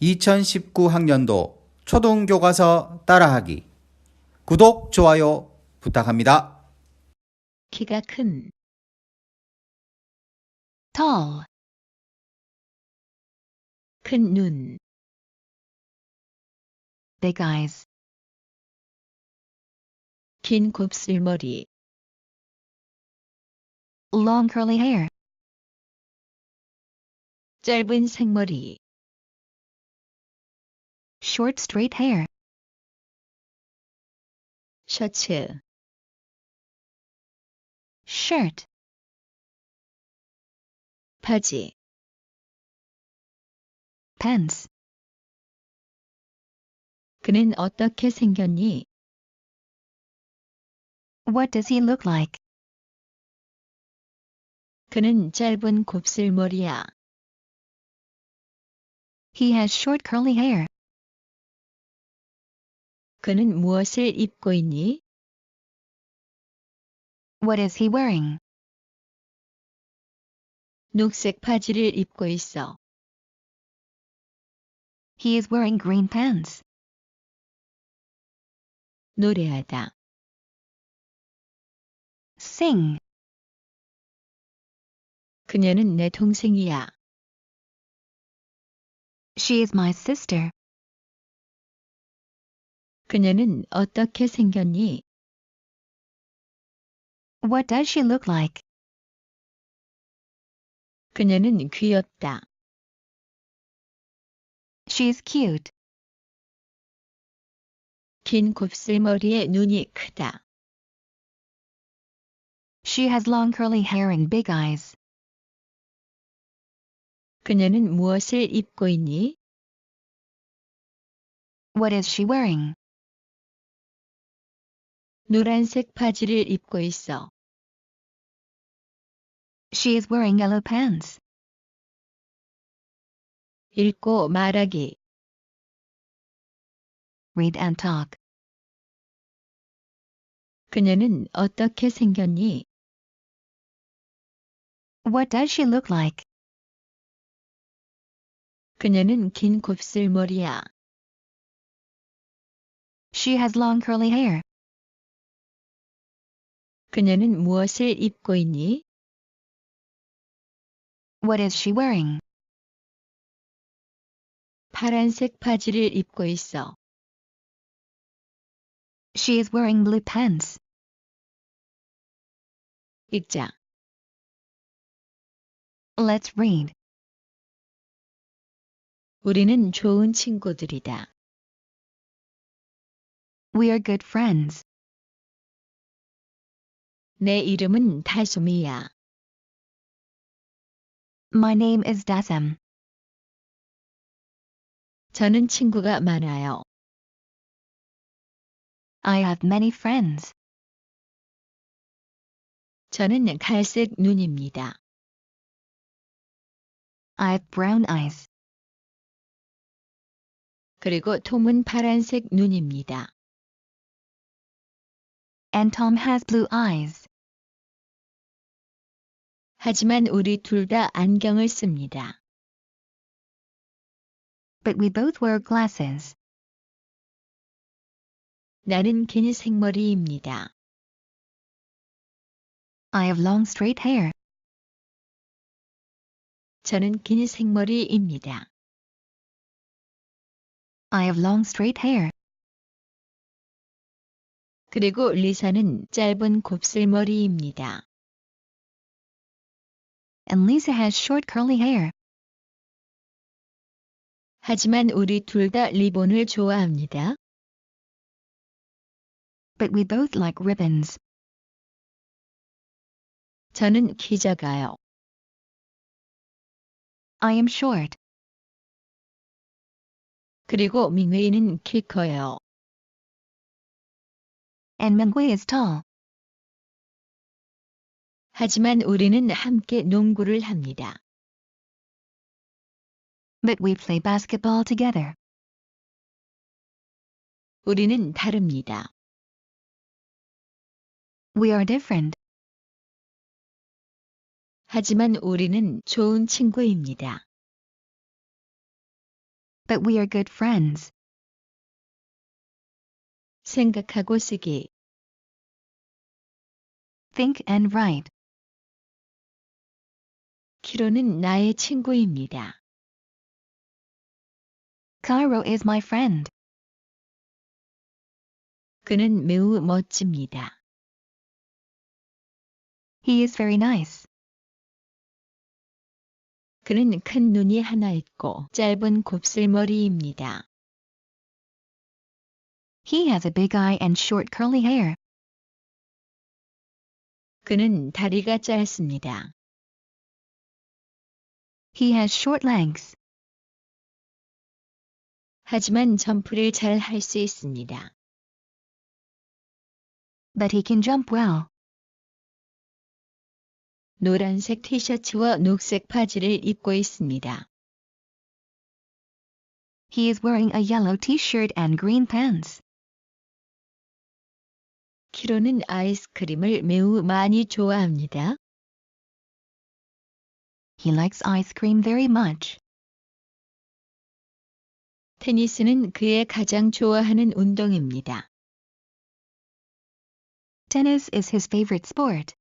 2019학년도 초등교과서 따라하기 구독, 좋아요 부탁합니다. 키가 큰 tall 큰 눈 big eyes 긴 곱슬머리 long curly hair 짧은 생머리 short straight hair 셔츠 shirt 바지 pants 그는 어떻게 생겼니? What does he look like? 그는 짧은 곱슬머리야. He has short curly hair. 그는 무엇을 입고 있니? What is he wearing? 녹색 바지를 입고 있어. He is wearing green pants. 노래하다. Sing. 그녀는 내 동생이야. She is my sister. 그녀는 어떻게 생겼니? What does she look like? 그녀는 귀엽다. She is cute. 긴 곱슬머리에 눈이 크다. She has long curly hair and big eyes. 그녀는 무엇을 입고 있니? What is she wearing? 노란색 바지를 입고 있어. She is wearing yellow pants. 읽고 말하기. Read and talk. 그녀는 어떻게 생겼니? What does she look like? 그녀는 긴 곱슬머리야. She has long curly hair. 그녀는 무엇을 입고 있니? What is she wearing? 파란색 바지를 입고 있어. She is wearing blue pants. 읽자. Let's read. 우리는 좋은 친구들이다. We are good friends. 내 이름은 다솜이야. My name is Dasem. 저는 친구가 많아요. I have many friends. 저는 갈색 눈입니다. I have brown eyes. 그리고 톰은 파란색 눈입니다. And Tom has blue eyes. 하지만 우리 둘 다 안경을 씁니다. But we both wear glasses. 나는 긴 생머리입니다. I have long straight hair. 저는 긴 생머리입니다. I have long straight hair. 그리고 리사는 짧은 곱슬머리입니다. And Lisa has short curly hair. 하지만 우리 둘 다 리본을 좋아합니다. But we both like ribbons. 저는 키 작아요. I am short. 그리고 밍웨이는 키 커요. And Mingwei is tall. 하지만 우리는 함께 농구를 합니다. But we play basketball together. 우리는 다릅니다. We are different. 하지만 우리는 좋은 친구입니다. but we are good friends. 생각하고 쓰기. Think and write. 키로는 나의 친구입니다. Cairo is my friend. 그는 매우 멋집니다. He is very nice. 그는 큰 눈이 하나 있고 짧은 곱슬머리입니다. He has a big eye and short curly hair. 그는 다리가 짧습니다. He has short legs. 하지만 점프를 잘 할 수 있습니다. But he can jump well. 노란색 티셔츠와 녹색 바지를 입고 있습니다. He is wearing a yellow t-shirt and green pants. 키로는 아이스크림을 매우 많이 좋아합니다. He likes ice cream very much. 테니스는 그의 가장 좋아하는 운동입니다. Tennis is his favorite sport.